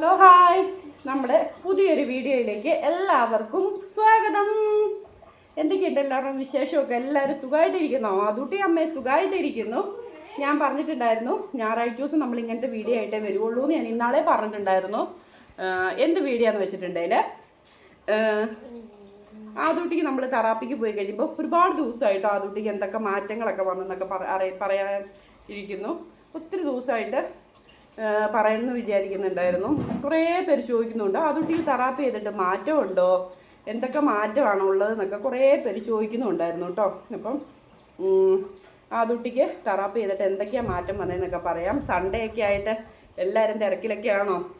Hello hi നമ്മുടെ പുതിയൊരു വീഡിയോയിലേക്ക് എല്ലാവർക്കും സ്വാഗതം. എന്തൊക്കെയുണ്ട് എല്ലാവരും വിശേഷമൊക്കെ? എല്ലാവരും സുഖമായിട്ടിരിക്കുന്നു? ആദൂട്ടി അമ്മയെ സുഖമായിട്ടിരിക്കുന്നു. ഞാൻ പറഞ്ഞിട്ടുണ്ടായിരുന്നു ഞായറാഴ്ച ദിവസം നമ്മൾ ഇങ്ങനത്തെ വീഡിയോ ആയിട്ടേ വരുവുള്ളൂ എന്ന് ഞാൻ ഇന്നാളെ പറഞ്ഞിട്ടുണ്ടായിരുന്നു. എന്ത് വീഡിയോ എന്ന് വെച്ചിട്ടുണ്ടെങ്കിൽ ആദൂട്ടിക്ക് നമ്മൾ തെറാപ്പിക്ക് പോയി കഴിയുമ്പോൾ ഒരുപാട് ദിവസമായിട്ട് ആദൂട്ടിക്ക് എന്തൊക്കെ മാറ്റങ്ങളൊക്കെ വന്നെന്നൊക്കെ പറയാൻ ഇരിക്കുന്നു. ഒത്തിരി ദിവസമായിട്ട് ഏഹ് പറയുമെന്ന് വിചാരിക്കുന്നുണ്ടായിരുന്നു. കുറേ പേര് ചോദിക്കുന്നുണ്ട്. ആദൂട്ടിക്ക് തെറാപ്പി ചെയ്തിട്ട് മാറ്റമുണ്ടോ? എന്തൊക്കെ മാറ്റമാണോ ഉള്ളതെന്നൊക്കെ കുറേ പേര് ചോദിക്കുന്നുണ്ടായിരുന്നു കേട്ടോ. അപ്പം ആ ആദൂട്ടിക്ക് തെറാപ്പി ചെയ്തിട്ട് എന്തൊക്കെയാണ് മാറ്റം വന്നതെന്നൊക്കെ പറയാം. സൺഡേ ഒക്കെ ആയിട്ട് എല്ലാവരും തിരക്കിലൊക്കെ ആണോ?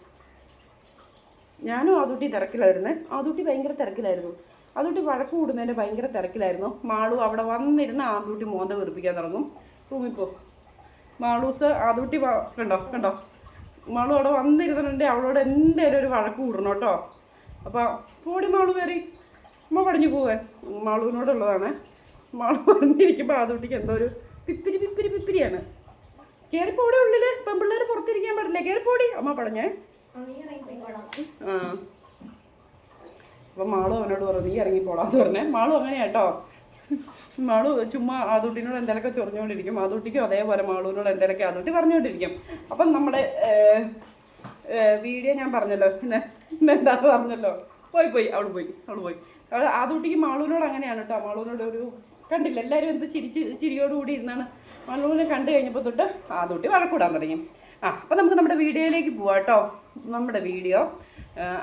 ഞാനും അതുട്ടി തിരക്കിലായിരുന്നു. അതുട്ടി ഭയങ്കര തിരക്കിലായിരുന്നു. അതുട്ടി വഴക്ക് കൂടുന്നതിന്റെ ഭയങ്കര തിരക്കിലായിരുന്നു. മാളു അവിടെ വന്നിരുന്ന് ആദൂട്ടി മോന്ത വെറുപ്പിക്കാൻ തുടങ്ങും. റൂമിൽ പോ. മാളൂസ് ആ വ- കണ്ടോ കണ്ടോ? മാളു അവിടെ വന്നിരുന്നുണ്ട് അവളോട് എന്തായാലും ഒരു വഴക്ക് കൂടണം കേട്ടോ. അപ്പോൾ പോടി മോൾ കയറി. അമ്മ പടഞ്ഞു പോവേ. മാളുവിനോടുള്ളതാണ്. മാളു പറഞ്ഞിരിക്കുമ്പോൾ ആദൂട്ടിക്ക് എന്തോ ഒരു പിപ്പിരി പിപ്പിരി പിപ്പിരിയാണ്. കയറിപ്പോടി ഉള്ളിൽ. പെമ്പിള്ളേർ പുറത്തിരിക്കാൻ പാടില്ല? കയറിപ്പോടി അമ്മ പടഞ്ഞേ ആ. അപ്പം മാളു അവനോട് പറഞ്ഞു നീ ഇറങ്ങിപ്പോളാന്ന് പറഞ്ഞേ. മാളു അങ്ങനെ കേട്ടോ. മാളു ചുമ്മാ ആദൂട്ടിനോട് എന്തെങ്കിലുമൊക്കെ ചൊറിഞ്ഞുകൊണ്ടിരിക്കും. ആദൂട്ടിക്കും അതേപോലെ മാളുവിനോട് എന്തെങ്കിലുമൊക്കെ ആദൂട്ടി പറഞ്ഞുകൊണ്ടിരിക്കും. അപ്പം നമ്മുടെ വീഡിയോ ഞാൻ പറഞ്ഞല്ലോ. പിന്നെ എന്താ പറഞ്ഞല്ലോ. പോയി പോയി അവൾ പോയി അവൾ പോയി. അവൾ ആദൂട്ടിക്ക് മാളുവിനോട് അങ്ങനെയാണ് കേട്ടോ മാളുവിനോട് ഒരു കണ്ടില്ല. എല്ലാവരും എന്ത് ചിരിച്ച് ചിരിയോടുകൂടി ഇരുന്നാണ്. മാളുവിനെ കണ്ടു കഴിഞ്ഞപ്പോൾ തൊട്ട് ആദൂട്ടി വഴക്കൂടാൻ തുടങ്ങി. ആ അപ്പം നമുക്ക് നമ്മുടെ വീഡിയോയിലേക്ക് പോവാം കേട്ടോ നമ്മുടെ വീഡിയോ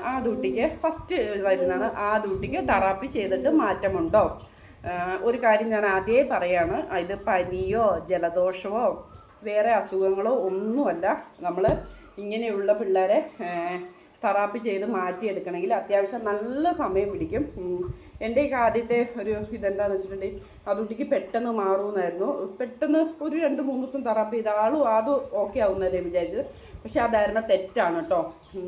ആ ഫസ്റ്റ് വരുന്നതാണ്. ആ തറാപ്പി തെറാപ്പി ചെയ്തിട്ട് മാറ്റമുണ്ടോ? ഒരു കാര്യം ഞാൻ ആദ്യമേ പറയാണ് ഇത് പനിയോ ജലദോഷമോ വേറെ അസുഖങ്ങളോ ഒന്നുമല്ല നമ്മൾ ഇങ്ങനെയുള്ള പിള്ളേരെ തെറാപ്പി ചെയ്ത് മാറ്റിയെടുക്കണമെങ്കിൽ അത്യാവശ്യം നല്ല സമയം പിടിക്കും. എന്റെയൊക്കെ ആദ്യത്തെ ഒരു ഇതെന്താണെന്ന് വെച്ചിട്ടുണ്ടെങ്കിൽ അതുട്ടിക്ക് പെട്ടെന്ന് മാറുമെന്നായിരുന്നു. പെട്ടെന്ന് ഒരു രണ്ട് മൂന്ന് ദിവസം തെറാപ്പി ചെയ്ത ആളും അത് ഓക്കെ ആവുന്നതല്ലേ വിചാരിച്ചത്. പക്ഷെ അതായിരുന്നു തെറ്റാണ് കേട്ടോ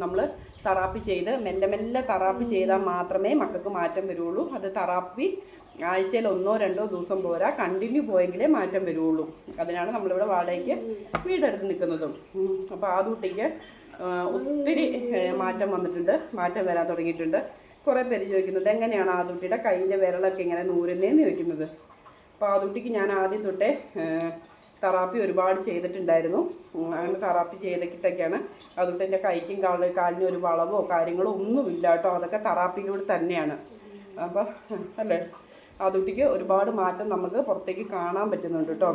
നമ്മൾ തെറാപ്പി ചെയ്ത് മെല്ലെ മെല്ലെ തെറാപ്പി ചെയ്താൽ മാത്രമേ മക്കൾക്ക് മാറ്റം വരുള്ളൂ. അത് തെറാപ്പി ആഴ്ചയിൽ ഒന്നോ രണ്ടോ ദിവസം പോരാ. കണ്ടിന്യൂ പോയെങ്കിലേ മാറ്റം വരുള്ളൂ. അതിനാണ് നമ്മളിവിടെ വാടകയ്ക്ക് വീടെടുത്ത് നിൽക്കുന്നതും. അപ്പോൾ ആ കുട്ടിക്ക് ഒത്തിരി മാറ്റം വന്നിട്ടുണ്ട്. മാറ്റം വരാൻ തുടങ്ങിയിട്ടുണ്ട്. കുറേ പേര് ചോദിക്കുന്നുണ്ട് എങ്ങനെയാണ് ആദുട്ടിയുടെ കയ്യിന്റെ വിരലൊക്കെ ഇങ്ങനെ നൂരുന്നതെന്ന് ചോദിക്കുന്നത്? അപ്പോൾ ആദുട്ടിക്ക് ഞാൻ ആദ്യം തൊട്ടേ തറാപ്പി ഒരുപാട് ചെയ്തിട്ടുണ്ടായിരുന്നു. അങ്ങനെ തെറാപ്പി ചെയ്തിട്ടൊക്കെയാണ് അതുകൊണ്ട് എന്റെ കൈക്കും കാൽ കാലിനും ഒരു വളവോ കാര്യങ്ങളോ ഒന്നുമില്ല കേട്ടോ. അതൊക്കെ തെറാപ്പിയിലൂടെ തന്നെയാണ്. അപ്പോൾ അല്ലേ? ആദുട്ടിക്ക് ഒരുപാട് മാറ്റം നമുക്ക് പുറത്തേക്ക് കാണാൻ പറ്റുന്നുണ്ട് കേട്ടോ.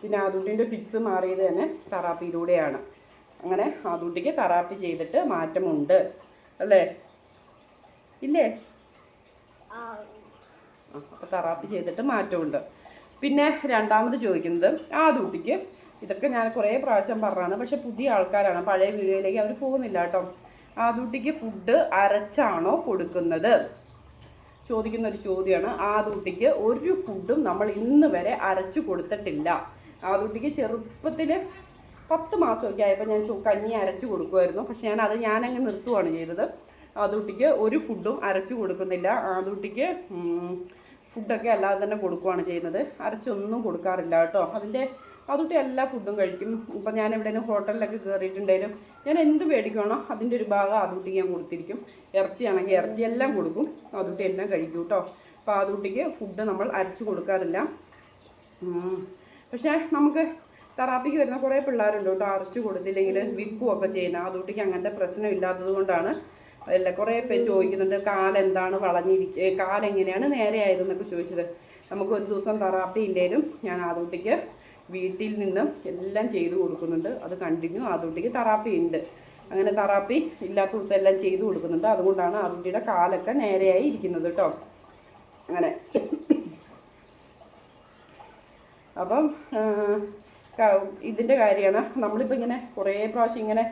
പിന്നെ ആദുട്ടിന്റെ ഫിക്സ് മാറിയത് തന്നെ തെറാപ്പിയിലൂടെയാണ്. അങ്ങനെ ആദുട്ടിക്ക് തെറാപ്പി ചെയ്തിട്ട് മാറ്റമുണ്ട്. അല്ലേ? ഇല്ലേ? അപ്പോൾ തെറാപ്പി ചെയ്തിട്ട് മാറ്റമുണ്ട്. പിന്നെ രണ്ടാമത് ചോദിക്കുന്നത് ആ കുട്ടിക്ക് ഇതൊക്കെ ഞാൻ കുറേ പ്രാവശ്യം പറഞ്ഞാണ് പക്ഷെ പുതിയ ആൾക്കാരാണ്. പഴയ വീഡിയോയിലേക്ക് അവർ പോകുന്നില്ല കേട്ടോ. ആ ഡ്യൂട്ടിക്ക് ഫുഡ് അരച്ചാണോ കൊടുക്കുന്നത്? ചോദിക്കുന്ന ഒരു ചോദ്യമാണ്. ആ കുട്ടിക്ക് ഒരു ഫുഡും നമ്മൾ ഇന്ന് വരെ അരച്ചു കൊടുത്തിട്ടില്ല. ആ കുട്ടിക്ക് ചെറുപ്പത്തിൽ പത്ത് മാസമൊക്കെ ആയപ്പോൾ ഞാൻ കഞ്ഞി അരച്ചു കൊടുക്കുമായിരുന്നു. പക്ഷേ ഞാൻ അത് ഞാനങ്ങ് നിർത്തുവാണ് ചെയ്തത്. ആ കുട്ടിക്ക് ഒരു ഫുഡും അരച്ചു കൊടുക്കുന്നില്ല. ആദൂട്ടിക്ക് ഫുഡൊക്കെ അല്ലാതെ തന്നെ കൊടുക്കുകയാണ് ചെയ്യുന്നത്. അരച്ചൊന്നും കൊടുക്കാറില്ല കേട്ടോ. അതിന്റെ അതുട്ടി എല്ലാ ഫുഡും കഴിക്കും. ഇപ്പം ഞാൻ എവിടെയെങ്കിലും ഹോട്ടലിലൊക്കെ കയറിയിട്ടുണ്ടെങ്കിലും ഞാൻ എന്ത് മേടിക്കുകയാണോ അതിന്റെ ഒരു ഭാഗം അതുട്ടിക്ക് ഞാൻ കൊടുത്തിരിക്കും. ഇറച്ചിയാണെങ്കിൽ ഇറച്ചി എല്ലാം കൊടുക്കും. അതുട്ടി എല്ലാം കഴിക്കും കേട്ടോ. അപ്പോൾ അതുട്ടിക്ക് ഫുഡ് നമ്മൾ അരച്ച് കൊടുക്കാറില്ല. പക്ഷേ നമുക്ക് തെറാപ്പിക്ക് വരുന്ന കുറേ പിള്ളേരുണ്ട് കേട്ടോ. അരച്ച് കൊടുത്തില്ലെങ്കിൽ വിൽക്കുകയൊക്കെ ചെയ്യുന്ന അതുട്ടിക്ക് അങ്ങനത്തെ പ്രശ്നം ഇല്ലാത്തത് കൊണ്ടാണ് അല്ല കുറേ പേര് ചോദിക്കുന്നുണ്ട് കാലെന്താണ് വളഞ്ഞിരിക്കുക കാലെങ്ങനെയാണ് നേരെ ആയതെന്നൊക്കെ ചോദിച്ചത്. നമുക്ക് ഒരു ദിവസം തെറാപ്പി ഇല്ലേലും ഞാൻ ആദൂട്ടിക്ക് വീട്ടിൽ നിന്നും എല്ലാം ചെയ്തു കൊടുക്കുന്നുണ്ട്. അത് കണ്ടിന്യൂ ആദൂട്ടിക്ക് തെറാപ്പി ഉണ്ട് അങ്ങനെ തെറാപ്പി ഇല്ലാത്ത ദിവസം എല്ലാം ചെയ്തു കൊടുക്കുന്നുണ്ട്. അതുകൊണ്ടാണ് ആദൂട്ടിയുടെ കാലൊക്കെ നേരെയായി ഇരിക്കുന്നത് കേട്ടോ അങ്ങനെ. അപ്പം ഇതിന്റെ കാര്യമാണ്. നമ്മളിപ്പോൾ ഇങ്ങനെ കുറേ പ്രാവശ്യം ഇങ്ങനെ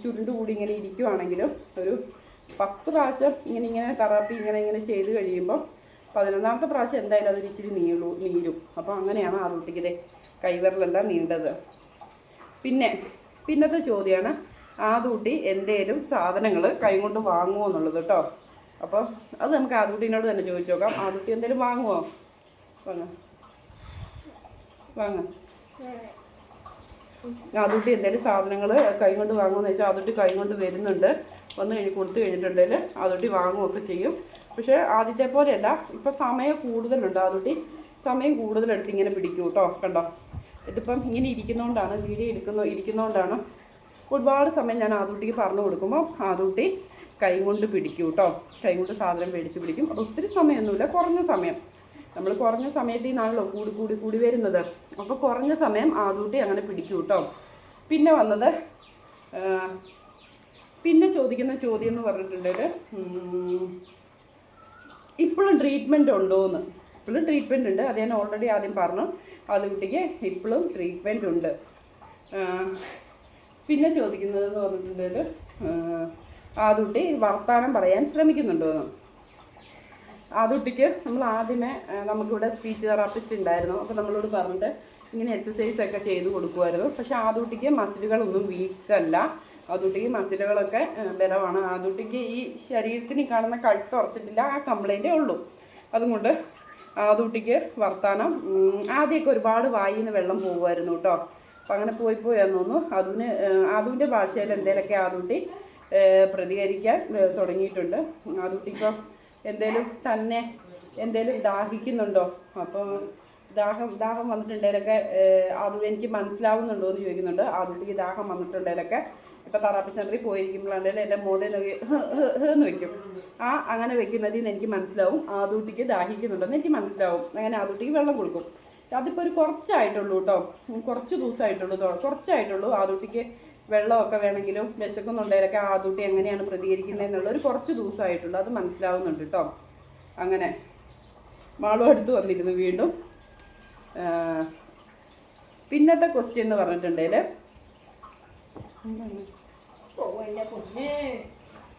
ചുരുണ്ട് കൂടി ഇങ്ങനെ ഇരിക്കുവാണെങ്കിലും ഒരു പത്ത് പ്രാവശ്യം ഇങ്ങനെ ഇങ്ങനെ തെറാപ്പി ഇങ്ങനെ ഇങ്ങനെ ചെയ്ത് കഴിയുമ്പോൾ പതിനൊന്നാമത്തെ പ്രാവശ്യം എന്തായാലും അതൊരു ഇച്ചിരി നീളൂ നീരും. അപ്പോൾ അങ്ങനെയാണ് ആ കുട്ടിക്ക് കൈവിരലെല്ലാം നീണ്ടത്. പിന്നെ പിന്നത്തെ ചോദ്യമാണ് ആദൂട്ടി എന്തേലും സാധനങ്ങൾ കൈകൊണ്ട് വാങ്ങുമോ എന്നുള്ളത് കേട്ടോ അപ്പോൾ അത് നമുക്ക് ആദൂട്ടിനോട് തന്നെ ചോദിച്ചു നോക്കാം. ആദൂട്ടി എന്തേലും വാങ്ങുമോ വാങ്ങ. വാങ്ങ. അതുട്ടി എന്തേലും സാധനങ്ങൾ കൈ കൊണ്ട് വാങ്ങുമെന്ന് വെച്ചാൽ അതുട്ടി കൈ കൊണ്ട് വരുന്നുണ്ട്. വന്ന് കഴിഞ്ഞ് കൊടുത്തു കഴിഞ്ഞിട്ടുണ്ടെങ്കിൽ അതുട്ടി വാങ്ങുകയൊക്കെ ചെയ്യും. പക്ഷേ ആദ്യത്തെ പോലെയല്ല. ഇപ്പം സമയം കൂടുതലുണ്ട് അതുട്ടി സമയം കൂടുതലെടുത്ത് ഇങ്ങനെ പിടിക്കും കേട്ടോ കണ്ടോ? ഇതിപ്പം ഇങ്ങനെ ഇരിക്കുന്നതുകൊണ്ടാണ് വീഡിയോ എടുക്കുന്ന ഇരിക്കുന്നതുകൊണ്ടാണ് ഒരുപാട് സമയം ഞാൻ ആദൂട്ടിക്ക് പറഞ്ഞു കൊടുക്കുമ്പോൾ ആദൂട്ടി കൈ കൊണ്ട് പിടിക്കും കേട്ടോ. കൈ കൊണ്ട് സാധനം മേടിച്ച് പിടിക്കും. അത് ഒത്തിരി സമയമൊന്നുമില്ല. കുറഞ്ഞ സമയം. നമ്മൾ കുറഞ്ഞ സമയത്ത് നിന്നാണല്ലോ കൂടി കൂടി കൂടി വരുന്നത്. അപ്പോൾ കുറഞ്ഞ സമയം ആദൂട്ടി അങ്ങനെ പിടിക്കും കേട്ടോ. പിന്നെ വന്നത് പിന്നെ ചോദിക്കുന്ന ചോദ്യം എന്ന് പറഞ്ഞിട്ടുണ്ടെങ്കിൽ ഇപ്പോഴും ട്രീറ്റ്മെന്റ് ഉണ്ടോ എന്ന് ഇപ്പോഴും ട്രീറ്റ്മെന്റ് ഉണ്ട്. അത് ഞാൻ ഓൾറെഡി ആദ്യം പറഞ്ഞു. അത് കുട്ടിക്ക് ഇപ്പോഴും ട്രീറ്റ്മെന്റ് ഉണ്ട്. പിന്നെ ചോദിക്കുന്നത് എന്ന് പറഞ്ഞിട്ടുണ്ടെങ്കിൽ ആ വർത്താനം വർത്തമാനം പറയാൻ ശ്രമിക്കുന്നുണ്ടോ എന്ന്. നമ്മൾ ആദ്യമേ നമുക്കിവിടെ സ്പീച്ച് തെറാപ്പിസ്റ്റ് ഉണ്ടായിരുന്നു. അപ്പോൾ നമ്മളോട് പറഞ്ഞിട്ട് ഇങ്ങനെ എക്സസൈസ് ഒക്കെ ചെയ്ത് കൊടുക്കുമായിരുന്നു. പക്ഷേ ആ കുട്ടിക്ക് മസിലുകളൊന്നും വീക്കല്ല ആ കുട്ടിക്ക് മസിലുകളൊക്കെ ബലമാണ്. ആ ഈ ശരീരത്തിന് കാണുന്ന കഴുത്ത് ഉറച്ചിട്ടില്ല. ആ കംപ്ലൈന്റേ ഉള്ളൂ. അതുകൊണ്ട് ആദൂട്ടിക്ക് വർത്താനം ആദ്യമൊക്കെ ഒരുപാട് വായിൽ നിന്ന് വെള്ളം പോകുമായിരുന്നു കേട്ടോ. അപ്പം അങ്ങനെ പോയി പോയി തോന്നുന്നു. അതിന് അതുവിന്റെ ഭാഷയിൽ എന്തെങ്കിലുമൊക്കെ ആദൂട്ടി പ്രതികരിക്കാൻ തുടങ്ങിയിട്ടുണ്ട്. ആദൂട്ടി എന്തേലും തന്നെ എന്തേലും ദാഹിക്കുന്നുണ്ടോ? അപ്പോൾ ദാഹം ദാഹം വന്നിട്ടുണ്ടെങ്കിലൊക്കെ അത് എനിക്ക് മനസ്സിലാവുന്നുണ്ടോ എന്ന് ചോദിക്കുന്നുണ്ട്. ആദ്യത്തേക്ക് ദാഹം വന്നിട്ടുണ്ടെങ്കിലൊക്കെ ഇപ്പം തെറാപ്പി പോയിരിക്കുമ്പോഴാണ് പോയിരിക്കുമ്പോഴാണെങ്കിലും എന്റെ മോതെ എന്ന് വെക്കും. ആ അങ്ങനെ വെക്കുന്നതിൽ നിന്ന് എനിക്ക് മനസ്സിലാവും. ആദൂട്ടിക്ക് ദാഹിക്കുന്നുണ്ടെന്ന് എനിക്ക് മനസ്സിലാവും. അങ്ങനെ ആദൂട്ടിക്ക് വെള്ളം കൊടുക്കും. അതിപ്പോൾ ഒരു കുറച്ചായിട്ടുള്ളൂ കേട്ടോ. കുറച്ച് ദിവസമായിട്ടുള്ളൂ കുറച്ചായിട്ടുള്ളൂ ആദൂട്ടിക്ക് വെള്ളമൊക്കെ വേണമെങ്കിലും വിശക്കുന്നുണ്ടെങ്കിലൊക്കെ ആദൂട്ടി എങ്ങനെയാണ് പ്രതികരിക്കുന്നത് എന്നുള്ള ഒരു കുറച്ച് ദിവസമായിട്ടുള്ളൂ. അത് മനസ്സിലാവുന്നുണ്ട് കേട്ടോ. അങ്ങനെ മാളും അടുത്ത് വന്നിരുന്നു വീണ്ടും. പിന്നത്തെ ക്വസ്റ്റ്യൻ എന്ന് പറഞ്ഞിട്ടുണ്ടെങ്കിൽ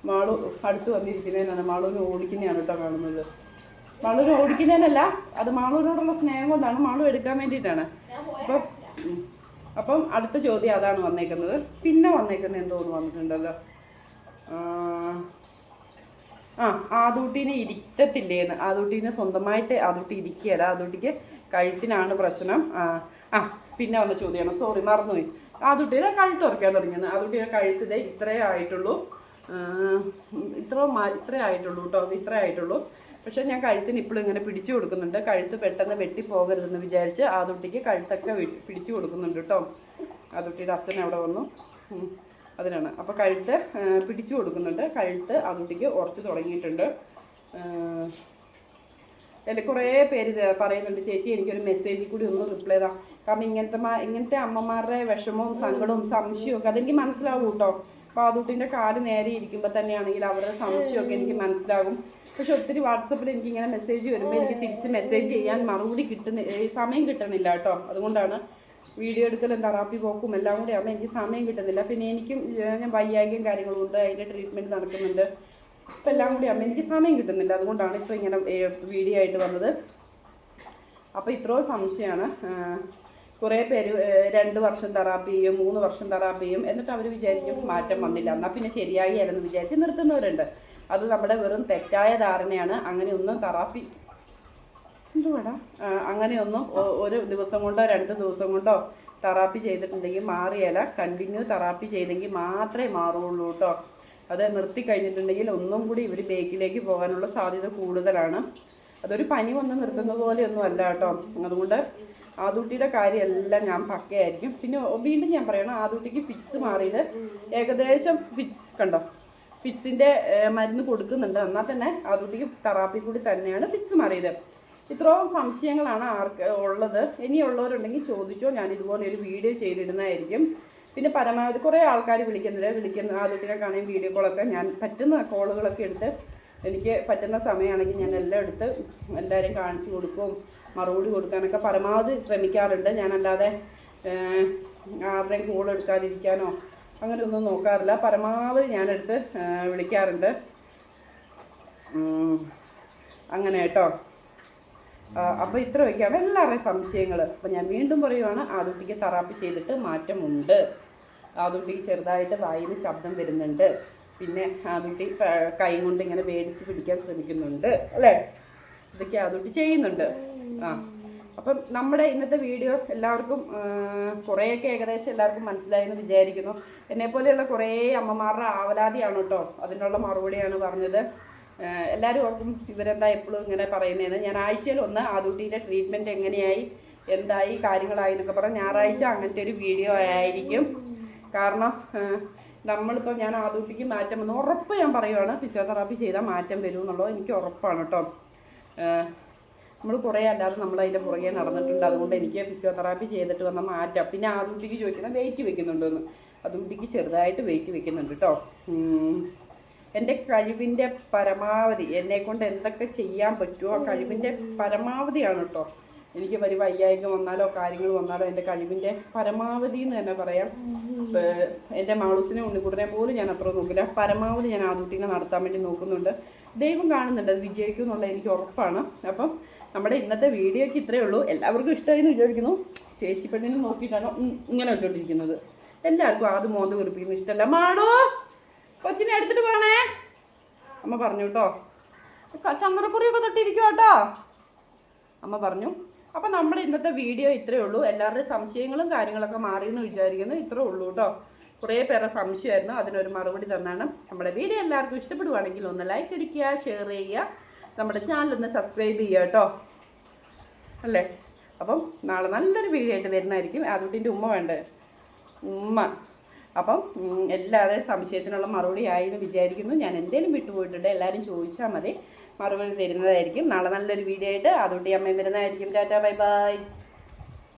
മാളു അടുത്ത് വന്നിരിക്കുന്നതിനാണ്. മാളുവിനെ ഓടിക്കുന്നതാണ് കേട്ടോ കാണുന്നത്. മാളൂര് ഓടിക്കുന്നതിനല്ല അത് മാളൂരോടുള്ള സ്നേഹം കൊണ്ടാണ് മാളു എടുക്കാൻ വേണ്ടിയിട്ടാണ്. അപ്പം. അപ്പം അടുത്ത ചോദ്യം അതാണ് വന്നേക്കുന്നത്. പിന്നെ വന്നേക്കുന്നത് എന്തോന്ന് വന്നിട്ടുണ്ടല്ലോ? ആ, ആദൂട്ടീനെ ഇരുത്തത്തില്ലേന്ന്. ആദൂട്ടീനെ സ്വന്തമായിട്ട് ആദൂട്ടി ഇരിക്കുകയല്ല. ആദൂട്ടിക്ക് കഴുത്തിനാണ് പ്രശ്നം. ആ ആ പിന്നെ വന്ന ചോദ്യമാണ്. സോറി മറന്നുപോയി. ആദൂട്ടിയുടെ കഴുത്ത് ഉറക്കാൻ തുടങ്ങിയത് ആദുട്ടിയുടെ കഴുത്ത് ഇതേ ഇത്രേ ആയിട്ടുള്ളൂ. ഇത്ര ഇത്രേ ആയിട്ടുള്ളൂ കേട്ടോ ഇത്ര ആയിട്ടുള്ളൂ. പക്ഷേ ഞാൻ കഴുത്തിന് ഇപ്പോഴും ഇങ്ങനെ പിടിച്ചു കൊടുക്കുന്നുണ്ട്. കഴുത്ത് പെട്ടെന്ന് വെട്ടി പോകരുതെന്ന് വിചാരിച്ച് ആദൂട്ടിക്ക് കഴുത്തൊക്കെ പിടിച്ചു കൊടുക്കുന്നുണ്ട് കേട്ടോ ആദുട്ടിയുടെ അച്ഛൻ അവിടെ വന്നു. അതിനാണ്. അപ്പോൾ കഴുത്ത് പിടിച്ചു കൊടുക്കുന്നുണ്ട്. കഴുത്ത് ആദൂട്ടിക്ക് ഉറച്ചു തുടങ്ങിയിട്ടുണ്ട്. അതിൽ കുറേ പേര് പറയുന്നുണ്ട് ചേച്ചി എനിക്കൊരു മെസ്സേജ് കൂടി ഒന്ന് റിപ്ലൈ താ കാരണം ഇങ്ങനത്തെ ഇങ്ങനത്തെ അമ്മമാരുടെ വിഷമവും സങ്കടവും സംശയവും ഒക്കെ അതെനിക്ക് മനസ്സിലാവും കേട്ടോ. പാതൂട്ടിന്റെ കാൽ നേരെ ഇരിക്കുമ്പോൾ തന്നെയാണെങ്കിൽ അവരുടെ സംശയമൊക്കെ എനിക്ക് മനസ്സിലാകും. പക്ഷെ ഒത്തിരി വാട്സപ്പിൽ എനിക്ക് ഇങ്ങനെ മെസ്സേജ് വരുമ്പോൾ എനിക്ക് തിരിച്ച് മെസ്സേജ് ചെയ്യാൻ മറുപടി കിട്ടുന്ന സമയം കിട്ടുന്നില്ല കേട്ടോ. അതുകൊണ്ടാണ് വീഡിയോ എടുക്കലും തെറാപ്പി പോക്കും എല്ലാം കൂടി ആകുമ്പോൾ എനിക്ക് സമയം കിട്ടുന്നില്ല. പിന്നെ എനിക്കും ഞാൻ വൈയായികം കാര്യങ്ങളും ഉണ്ട്. അതിന്റെ ട്രീറ്റ്മെന്റ് നടക്കുന്നുണ്ട്. ഇപ്പം എല്ലാം കൂടി അമ്മ എനിക്ക് സമയം കിട്ടുന്നില്ല. അതുകൊണ്ടാണ് ഇപ്പോൾ ഇങ്ങനെ വീഡിയോ ആയിട്ട് വന്നത്. അപ്പോൾ ഇത്രയും സംശയമാണ്. കുറേ പേര് രണ്ട് വർഷം തെറാപ്പി ചെയ്യും മൂന്ന് വർഷം തെറാപ്പി ചെയ്യും. എന്നിട്ട് അവർ വിചാരിക്കും മാറ്റം വന്നില്ല. എന്നാൽ പിന്നെ ശരിയായി അല്ലെന്ന് വിചാരിച്ച് നിർത്തുന്നവരുണ്ട്. അത് നമ്മുടെ വെറും തെറ്റായ ധാരണയാണ്. അങ്ങനെയൊന്നും തെറാപ്പി എന്തുവാടാ? അങ്ങനെയൊന്നും ഒരു ദിവസം കൊണ്ടോ രണ്ട് ദിവസം കൊണ്ടോ തെറാപ്പി ചെയ്തിട്ടുണ്ടെങ്കിൽ മാറിയല്ല കണ്ടിന്യൂ തെറാപ്പി ചെയ്തെങ്കിൽ മാത്രമേ മാറുള്ളൂ കേട്ടോ. അത് നിർത്തി കഴിഞ്ഞിട്ടുണ്ടെങ്കിൽ ഒന്നും കൂടി ഇവർ ബേക്കിലേക്ക് പോകാനുള്ള സാധ്യത കൂടുതലാണ്. അതൊരു പനി വന്ന് നിർത്തുന്നത് പോലെയൊന്നും അല്ല കേട്ടോ. അതുകൊണ്ട് ആദൂട്ടിയുടെ കാര്യമെല്ലാം ഞാൻ പക്കയായിരിക്കും. പിന്നെ വീണ്ടും ഞാൻ പറയണം ആദൂട്ടിക്ക് ഫിക്സ് മാറിയത് ഏകദേശം ഫിക്സ് കണ്ടോ? ഫിക്സിന്റെ മരുന്ന് കൊടുക്കുന്നുണ്ട്. എന്നാൽ തന്നെ ആദൂട്ടിക്ക് തെറാപ്പി കൂടി തന്നെയാണ് ഫിക്സ് മാറിയത്. ഇത്രയും സംശയങ്ങളാണ് ആർക്ക് ഉള്ളത്. ഇനിയുള്ളവരുണ്ടെങ്കിൽ ചോദിച്ചോ. ഞാൻ ഇതുപോലെ ഒരു വീഡിയോ ചെയ്തിടുന്നതായിരിക്കും. പിന്നെ പരമാവധി കുറേ ആൾക്കാർ വിളിക്കുന്നില്ല വിളിക്കുന്ന ആദ്യത്തിനെ കാണുകയും വീഡിയോ കോളൊക്കെ ഞാൻ പറ്റുന്ന കോളുകളൊക്കെ എടുത്ത് എനിക്ക് പറ്റുന്ന സമയമാണെങ്കിൽ ഞാൻ എല്ലാം എടുത്ത് എല്ലാവരെയും കാണിച്ചു കൊടുക്കും മറുപടി കൊടുക്കാനൊക്കെ പരമാവധി ശ്രമിക്കാറുണ്ട്. ഞാനല്ലാതെ ആരുടെയും കോൾ എടുക്കാതിരിക്കാനോ അങ്ങനെ ഒന്നും നോക്കാറില്ല. പരമാവധി ഞാനെടുത്ത് വിളിക്കാറുണ്ട്. അങ്ങനെ കേട്ടോ. അപ്പോൾ ഇത്രയൊക്കെയാണ് എല്ലാവരുടെയും സംശയങ്ങൾ അപ്പോൾ ഞാൻ വീണ്ടും പറയുവാണ് ആദ്യത്തേക്ക് തെറാപ്പി ചെയ്തിട്ട് മാറ്റമുണ്ട്. ആദുട്ടിക്ക് ചെറുതായിട്ട് വായിൽ ശബ്ദം വരുന്നുണ്ട്. പിന്നെ ആദുട്ടി കൈ കൊണ്ട് ഇങ്ങനെ മേടിച്ച് പിടിക്കാൻ ശ്രമിക്കുന്നുണ്ട്. അല്ലേ? ഇതൊക്കെ ആദുട്ടി ചെയ്യുന്നുണ്ട്. ആ. അപ്പം നമ്മുടെ ഇന്നത്തെ വീഡിയോ എല്ലാവർക്കും കുറേയൊക്കെ ഏകദേശം എല്ലാവർക്കും മനസ്സിലായെന്ന് വിചാരിക്കുന്നു. എന്നെപ്പോലെയുള്ള കുറേ അമ്മമാരുടെ ആവലാതിയാണ് കേട്ടോ അതിനുള്ള മറുപടിയാണ് പറഞ്ഞത്. എല്ലാവരും ഓർക്കും ഇവരെന്താ എപ്പോഴും ഇങ്ങനെ പറയുന്നതെന്ന്. ഞാൻ ആഴ്ചയിൽ ഒന്ന് ആദൂട്ടിയുടെ ട്രീറ്റ്മെന്റ് എങ്ങനെയായി എന്തായി കാര്യങ്ങളായി എന്നൊക്കെ പറഞ്ഞാൽ ഞായറാഴ്ച അങ്ങനത്തെ ഒരു വീഡിയോ ആയിരിക്കും. കാരണം നമ്മളിപ്പോൾ ഞാൻ ആദൂട്ടിക്ക് മാറ്റം വന്നു ഉറപ്പ് ഞാൻ പറയുവാണ്. ഫിസിയോതെറാപ്പി ചെയ്താൽ മാറ്റം വരും എന്നുള്ളത് എനിക്ക് ഉറപ്പാണ് കേട്ടോ. നമ്മൾ കുറേ അല്ലാതെ നമ്മൾ അതിന്റെ പുറകെ നടന്നിട്ടുണ്ട്. അതുകൊണ്ട് എനിക്ക് ഫിസിയോതെറാപ്പി ചെയ്തിട്ട് വന്ന മാറ്റം. പിന്നെ ആദൂട്ടിക്ക് ചോദിക്കുന്നത് വെയിറ്റ് വെക്കുന്നുണ്ടെന്ന്. ആദൂട്ടിക്ക് ചെറുതായിട്ട് വെയിറ്റ് വെക്കുന്നുണ്ട് കേട്ടോ. എന്റെ കഴിവിന്റെ പരമാവധി എന്നെ കൊണ്ട് എന്തൊക്കെ ചെയ്യാൻ പറ്റുമോ കഴിവിന്റെ പരമാവധിയാണ് കേട്ടോ. എനിക്ക് ഒരു വയ്യായ്ക വന്നാലോ കാര്യങ്ങൾ വന്നാലോ എന്റെ കഴിവിന്റെ പരമാവധി എന്ന് തന്നെ പറയാം. എന്റെ മാളൂസിനെ ഉണ്ണിക്കുട്ടനെ പോലും ഞാൻ അത്ര നോക്കില്ല. പരമാവധി ഞാൻ ആദ്യത്തിനെ നടത്താൻ വേണ്ടി നോക്കുന്നുണ്ട്. ദൈവം കാണുന്നുണ്ട് അത് വിജയിക്കും എന്നുള്ള എനിക്ക് ഉറപ്പാണ്. അപ്പം നമ്മുടെ ഇന്നത്തെ വീഡിയോയ്ക്ക് ഇത്രയേ ഉള്ളൂ. എല്ലാവർക്കും ഇഷ്ടമായി എന്ന് വിചാരിക്കുന്നു. ചേച്ചി പെണ്ണിനെ നോക്കിയിട്ടാണ് ഇങ്ങനെ വെച്ചോണ്ടിരിക്കുന്നത്. എല്ലാവർക്കും ആദ്യ മോന്ത് കുറിപ്പിക്കുന്നു ഇഷ്ടമല്ല. മാളോ കൊച്ചിനെ എടുത്തിട്ട് പോണേ. അമ്മ പറഞ്ഞു കേട്ടോ. ചന്ദ്രപ്പുറിയൊക്കെ തൊട്ടിരിക്കും കേട്ടോ. അമ്മ പറഞ്ഞു അപ്പം നമ്മൾ ഇന്നത്തെ വീഡിയോ ഇത്രയേ ഉള്ളൂ. എല്ലാവരുടെയും സംശയങ്ങളും കാര്യങ്ങളൊക്കെ മാറിയെന്ന് വിചാരിക്കുന്നു. ഇത്രേ ഉള്ളൂ കേട്ടോ. കുറേ പേരെ സംശയമായിരുന്നു. അതിനൊരു മറുപടി തന്നാണ്. നമ്മുടെ വീഡിയോ എല്ലാവർക്കും ഇഷ്ടപ്പെടുവാണെങ്കിൽ ഒന്ന് ലൈക്ക് അടിക്കുക ഷെയർ ചെയ്യുക. നമ്മുടെ ചാനൽ ഒന്ന് സബ്സ്ക്രൈബ് ചെയ്യുക കേട്ടോ. അല്ലേ? അപ്പം നാളെ നല്ലൊരു വീഡിയോ ആയിട്ട് വരുന്നതായിരിക്കും. ആദ്യത്തിന്റെ ഉമ്മ വേണ്ടേ? ഉമ്മ. അപ്പം എല്ലാവരുടെയും സംശയത്തിനുള്ള മറുപടി ആയി എന്ന് വിചാരിക്കുന്നു. ഞാൻ എന്തേലും വിട്ടുപോയിട്ടുണ്ട് എല്ലാവരും ചോദിച്ചാൽ മതി. മറുപടി തരുന്നതായിരിക്കും നാളെ നല്ലൊരു വീഡിയോ ആയിട്ട് അതുകൊണ്ട് അമ്മയും വരുന്നതായിരിക്കും. Tata bye bye.